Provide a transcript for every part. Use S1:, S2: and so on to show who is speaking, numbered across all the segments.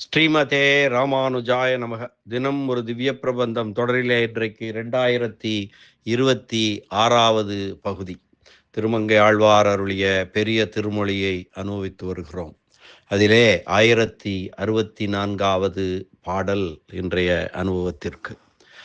S1: ஸ்ரீமதே ராமானுஜாய நமக. தினம் ஒரு திவ்ய பிரபந்தம் தொடரிலே இன்றைக்கு ரெண்டாயிரத்தி இருபத்தி ஆறாவது பகுதி. திருமங்கை ஆழ்வார் அருளிய பெரிய திருமொழியை அனுபவித்து வருகிறோம். அதிலே ஆயிரத்தி அறுபத்தி நான்காவது பாடல் இன்றைய அனுபவத்திற்கு.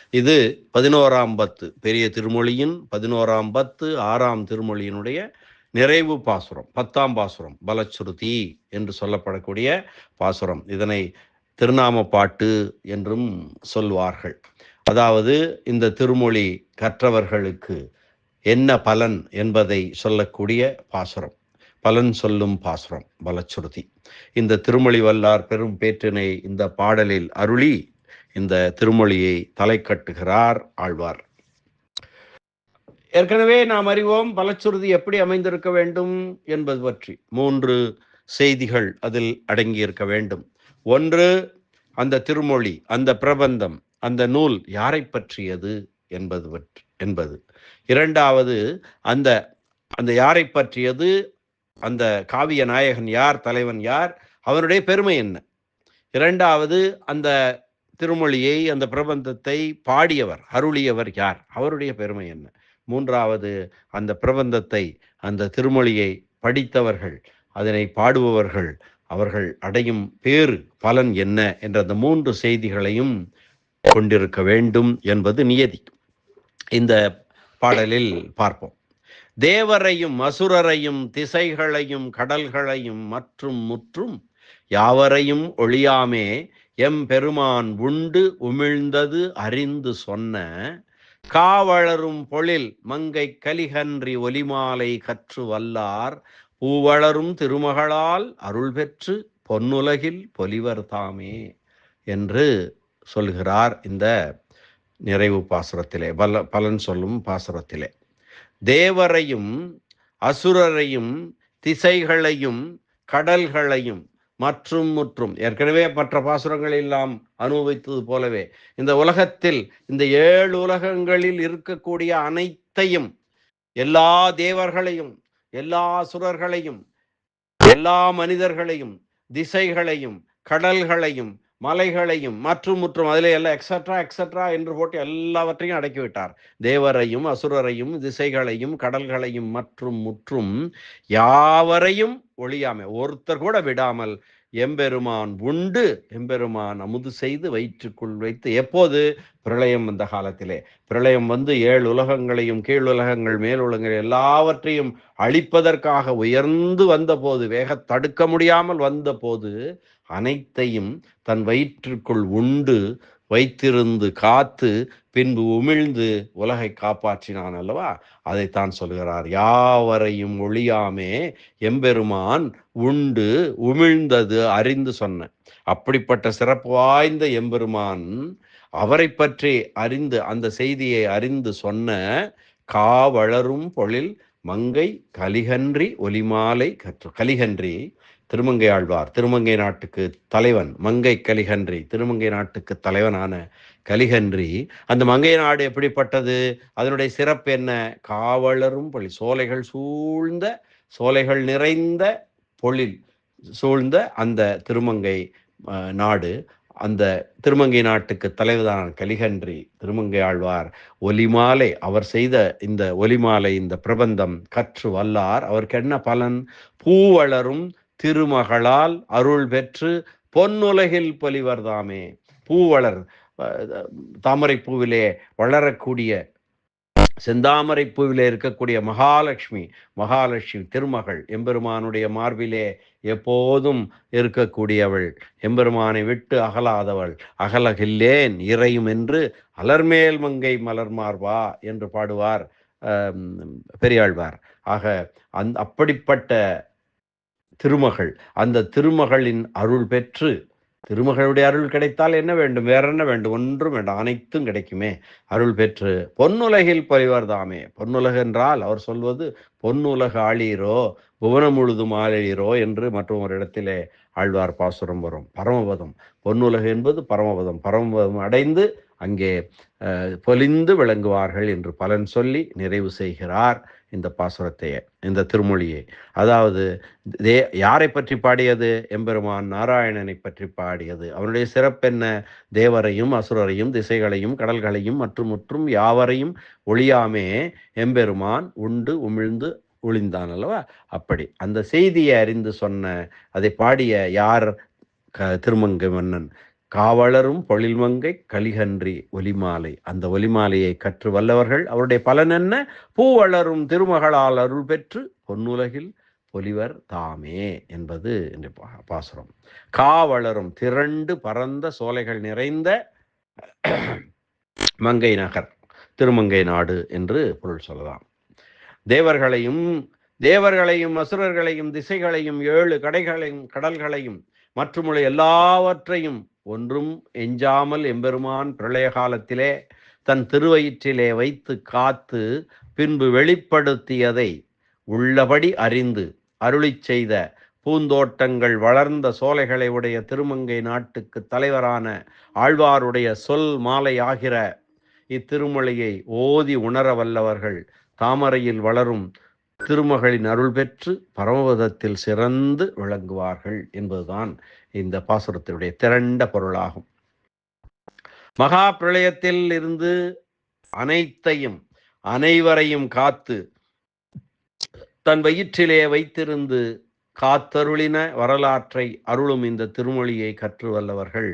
S1: இது பதினோராம் பத்து. பெரிய திருமொழியின் பதினோராம் பத்து ஆறாம் திருமொழியினுடைய நிறைவு பாசுரம் பத்தாம் பாசுரம் பலச்சுருதி என்று சொல்லப்படக்கூடிய பாசுரம். இதனை திருநாம பாட்டு என்றும் சொல்வார்கள். அதாவது இந்த திருமொழி கற்றவர்களுக்கு என்ன பலன் என்பதை சொல்லக்கூடிய பாசுரம். பலன் சொல்லும் பாசுரம் பலச்சுருதி. இந்த திருமொழி வல்லார் பெரும் பேற்றினை இந்த பாடலில் அருளி இந்த திருமொழியை தலை கட்டுகிறார் ஆழ்வார். ஏற்கனவே நாம் அறிவோம் பலச்சுருதி எப்படி அமைந்திருக்க வேண்டும் என்பது பற்றி. மூன்று செய்திகள் அதில் அடங்கியிருக்க வேண்டும். ஒன்று அந்த திருமொழி அந்த பிரபந்தம் அந்த நூல் யாரை பற்றியது என்பது பற்றி என்பது. இரண்டாவது அந்த அந்த யாரை பற்றியது அந்த காவிய நாயகன் யார் தலைவன் யார் அவனுடைய பெருமை என்ன? இரண்டாவது அந்த திருமொழியை அந்த பிரபந்தத்தை பாடியவர் அருளியவர் யார் அவருடைய பெருமை என்ன? மூன்றாவது அந்த பிரபந்தத்தை அந்த திருமொழியை படித்தவர்கள் அதனை பாடுபவர்கள் அவர்கள் அடையும் பேறு பலன் என்ன என்ற அந்த மூன்று செய்திகளையும் கொண்டிருக்க வேண்டும் என்பது நியதி. இந்த பாடலில் பார்ப்போம். தேவரையும் அசுரரையும் திசைகளையும் கடல்களையும் மற்றும் முற்றும் யாவரையும் ஒழியாமே எம் பெருமான் உண்டு உமிழ்ந்தது அறிந்து சொன்ன காவளரும் பொழில் மங்கை கலிகன்றி ஒலிமாலை கற்று வல்லார். பூவளரும் திருமகளால் அருள் பெற்று பொன்னுலகில் பொலிவர் தாமே என்று சொல்கிறார் இந்த நிறைவு பாசுரத்திலே. பல பலன் சொல்லும் பாசுரத்திலே. தேவரையும் அசுரரையும் திசைகளையும் கடல்களையும் மற்றும் முற்றும். ஏற்கனவே மற்ற பாசுரங்கள் எல்லாம் அனுபவித்தது போலவே இந்த உலகத்தில் இந்த ஏழு உலகங்களில் இருக்கக்கூடிய அனைத்தையும் எல்லா தேவர்களையும் எல்லா சுரர்களையும் எல்லா மனிதர்களையும் திசைகளையும் கடல்களையும் மலைகளையும் மற்றும் முற்றும் அதிலே எல்லாம் எக்ஸட்ரா எக்ஸட்ரா என்று போட்டு எல்லாவற்றையும் அடக்கிவிட்டார் தேவரையும் அசுரரையும் திசைகளையும் கடல்களையும் மற்றும் முற்றும் யாவரையும் ஒழியாமை. ஒருத்தர் கூட விடாமல் எம்பெருமான் உண்டு. எம்பெருமான் அமுது செய்து வயிற்றுக்குள் வைத்து எப்போது? பிரளயம் வந்த காலத்திலே. பிரளயம் வந்து ஏழு உலகங்களையும் கீழ் உலகங்கள் மேல் உலகங்கள் எல்லாவற்றையும் அழிப்பதற்காக உயர்ந்து வந்தபோது வேக தடுக்க முடியாமல் வந்தபோது அனைத்தையும் தன் வயிற்றுக்குள் உண்டு வைத்திருந்து காத்து பின்பு உமிழ்ந்து உலகை காப்பாற்றினான் அல்லவா? அதைத்தான் சொல்கிறார். யாவரையும் ஒழியாமே எம்பெருமான் உண்டு உமிழ்ந்தது அறிந்து சொன்ன. அப்படிப்பட்ட சிறப்பு வாய்ந்த எம்பெருமான் அவரை பற்றி அறிந்து அந்த செய்தியை அறிந்து சொன்ன காவளரும் பொழில் மங்கை கலிகன்றி ஒலிமாலை கற்று கலிகன்றி திருமங்கை ஆழ்வார் திருமங்கை நாட்டுக்கு தலைவன் மங்கை கலிகன்றி திருமங்கை நாட்டுக்கு தலைவனான கலிகன்றி. அந்த மங்கை நாடு எப்படிப்பட்டது? அதனுடைய சிறப்பு என்ன? காவலரும் பொழி சோலைகள் சூழ்ந்த சோலைகள் நிறைந்த பொழில் சூழ்ந்த அந்த திருமங்கை நாடு. அந்த திருமங்கை நாட்டுக்கு தலைவரான கலிகன்றி திருமங்கை ஆழ்வார் ஒலிமாலை அவர் செய்த இந்த ஒலிமாலை இந்த பிரபந்தம் கற்று வல்லார். அவருக்கு என்ன பலன்? பூவளரும் திருமகளால் அருள் பெற்று பொன்னுலகில் பொலிவர்தாமே. பூவளர் தாமரை பூவிலே வளரக்கூடிய செந்தாமரை பூவிலே இருக்கக்கூடிய மகாலட்சுமி மகாலட்சுமி திருமகள் எம்பெருமானுடைய மார்பிலே எப்போதும் இருக்கக்கூடியவள் எம்பெருமானை விட்டு அகலாதவள் அகலகில்லேன் இறையும் என்று அலர்மேல் மங்கை மலர்மார்வா என்று பாடுவார் பெரியாழ்வார். ஆக அந் அப்படிப்பட்ட திருமகள். அந்த திருமகளின் அருள் பெற்று திருமகளுடைய அருள் கிடைத்தால் என்ன வேண்டும்? வேற என்ன வேண்டும்? ஒன்றும் வேண்டாம். அனைத்தும் கிடைக்குமே. அருள் பெற்று பொன்னுலகில் பொலிவர் தாமே. பொன்னுலக என்றால் அவர் சொல்வது பொன்னுலக ஆளீரோ புவனம் முழுதும் ஆளீரோ என்று மற்றும் ஒரு இடத்திலே ஆழ்வார் பாசுரம் வரும். பரமபதம். பொன்னுலகு என்பது பரமபதம். பரமபதம் அடைந்து அங்கே பொலிந்து விளங்குவார்கள் என்று பலன் சொல்லி நிறைவு செய்கிறார் இந்த பாசுரத்தையே இந்த திருமொழியை. அதாவது தே யாரை பற்றி பாடியது? எம்பெருமான் நாராயணனை பற்றி பாடியது. அவனுடைய சிறப்பென்ன தேவரையும் அசுரரையும் திசைகளையும் கடல்களையும் மற்றும் முற்றும் யாவரையும் ஒளியாமே எம்பெருமான் உண்டு உமிழ்ந்து ஒளிந்தான் அல்லவா? அப்படி. அந்த செய்தியை அறிந்து சொன்ன அதை பாடிய யார்? க மன்னன் காவலரும் பொழில்மங்கை கலிகன்றி ஒலிமாலை. அந்த ஒலிமாலையை கற்று வல்லவர்கள் அவருடைய பலன் என்ன? பூவளரும் திருமகளால் அருள் பெற்று பொன்னுலகில் பொலிவர் தாமே என்பது என்று பாசுரம். காவலரும் திரண்டு பரந்த சோலைகள் நிறைந்த மங்கை நகர் திருமங்கை நாடு என்று பொருள் சொல்லலாம். தேவர்களையும் தேவர்களையும் அசுரர்களையும் திசைகளையும் ஏழு கடைகளையும் கடல்களையும் மற்றும் எல்லாவற்றையும் ஒன்றும் எஞ்சாமல் எம்பெருமான் பிரளய காலத்திலே தன் திருவயிற்றிலே வைத்து காத்து பின்பு வெளிப்படுத்தியதை உள்ளபடி அறிந்து அருளி செய்த பூந்தோட்டங்கள் வளர்ந்த சோலைகளை உடைய திருமங்கை நாட்டுக்கு தலைவரான ஆழ்வாருடைய சொல் மாலை ஆகிற இத்திருமொழியை ஓதி உணர வல்லவர்கள் தாமரையில் வளரும் திருமகளின் அருள் பெற்று பரமபதத்தில் சிறந்து விளங்குவார்கள் என்பதுதான் இந்த பாசுரத்தினுடைய திரண்ட பொருளாகும். மகா பிரளயத்தில் இருந்து அனைத்தையும் அனைவரையும் காத்து தன் வயிற்றிலே வைத்திருந்து காத்தருளின வரலாற்றை அருளும் இந்த திருமொழியை கற்று வல்லவர்கள்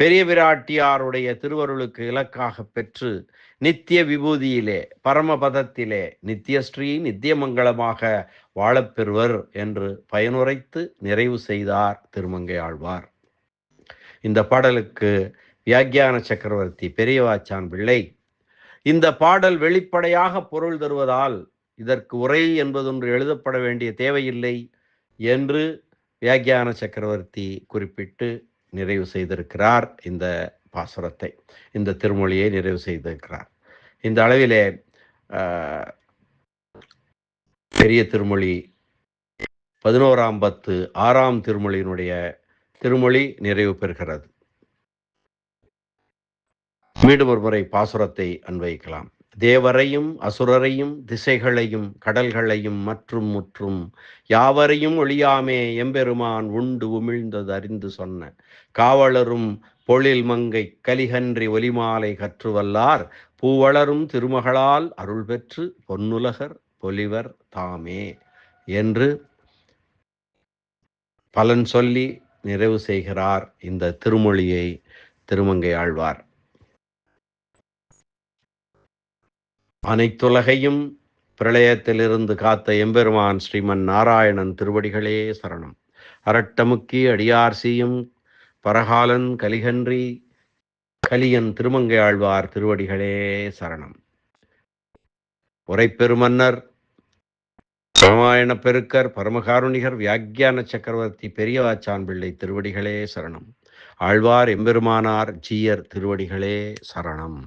S1: பெரிய விராட்டியாருடைய திருவருளுக்கு இலக்காக பெற்று நித்திய விபூதியிலே பரமபதத்திலே நித்தியஸ்ரீ நித்தியமங்கலமாக வாழப்பெறுவர் என்று பயனுரைத்து நிறைவு செய்தார் திருமங்கை ஆழ்வார். இந்த பாடலுக்கு வியாக்கியான சக்கரவர்த்தி பெரியவாச்சான் பிள்ளை இந்த பாடல் வெளிப்படையாக பொருள் தருவதால் இதற்கு உரை என்பதொன்று எழுதப்பட வேண்டிய தேவையில்லை என்று வியாக்கியான சக்கரவர்த்தி குறிப்பிட்டு நிறைவு செய்திருக்கிறார் இந்த பாசுரத்தை. இந்த திருமொழியை நிறைவு செய்திருக்கிறார். இந்த அளவிலே பெரிய திருமொழி பதினோராம் பத்து ஆறாம் திருமொழியினுடைய திருமொழி நிறைவு பெறுகிறது. மீண்டும் ஒரு முறை பாசுரத்தை அன்வைக்கலாம் தேவரையும் அசுரரையும் திசைகளையும் கடல்களையும் மற்றும் முற்றும் யாவரையும் ஒளியாமே எம்பெருமான் உண்டு உமிழ்ந்தது அறிந்து சொன்ன. காவலரும் பொழில் மங்கை கலிகன்றி ஒலிமாலை கற்றுவல்லார். பூவளரும் திருமகளால் அருள் பெற்று பொன்னுலகர் பொலிவர் தாமே என்று பலன் சொல்லி நிறைவு செய்கிறார் இந்த திருமொழியை திருமங்கை ஆழ்வார். அனைத்துலகையும் பிரளயத்திலிருந்து காத்த எம்பெருமான் ஸ்ரீமன் நாராயணன் திருவடிகளே சரணம். அரட்டமுக்கி அடியார்சியும் பரகாலன் கலிகன்றி கலியன் திருமங்கையாழ்வார் திருவடிகளே சரணம். உரைப்பெருமன்னர் ராமாயண பெருக்கர் பரமகாருணிகர் வியாக்கியான சக்கரவர்த்தி பெரியவாச்சான் பிள்ளை திருவடிகளே சரணம். ஆழ்வார் எம்பெருமானார் ஜீயர் திருவடிகளே சரணம்.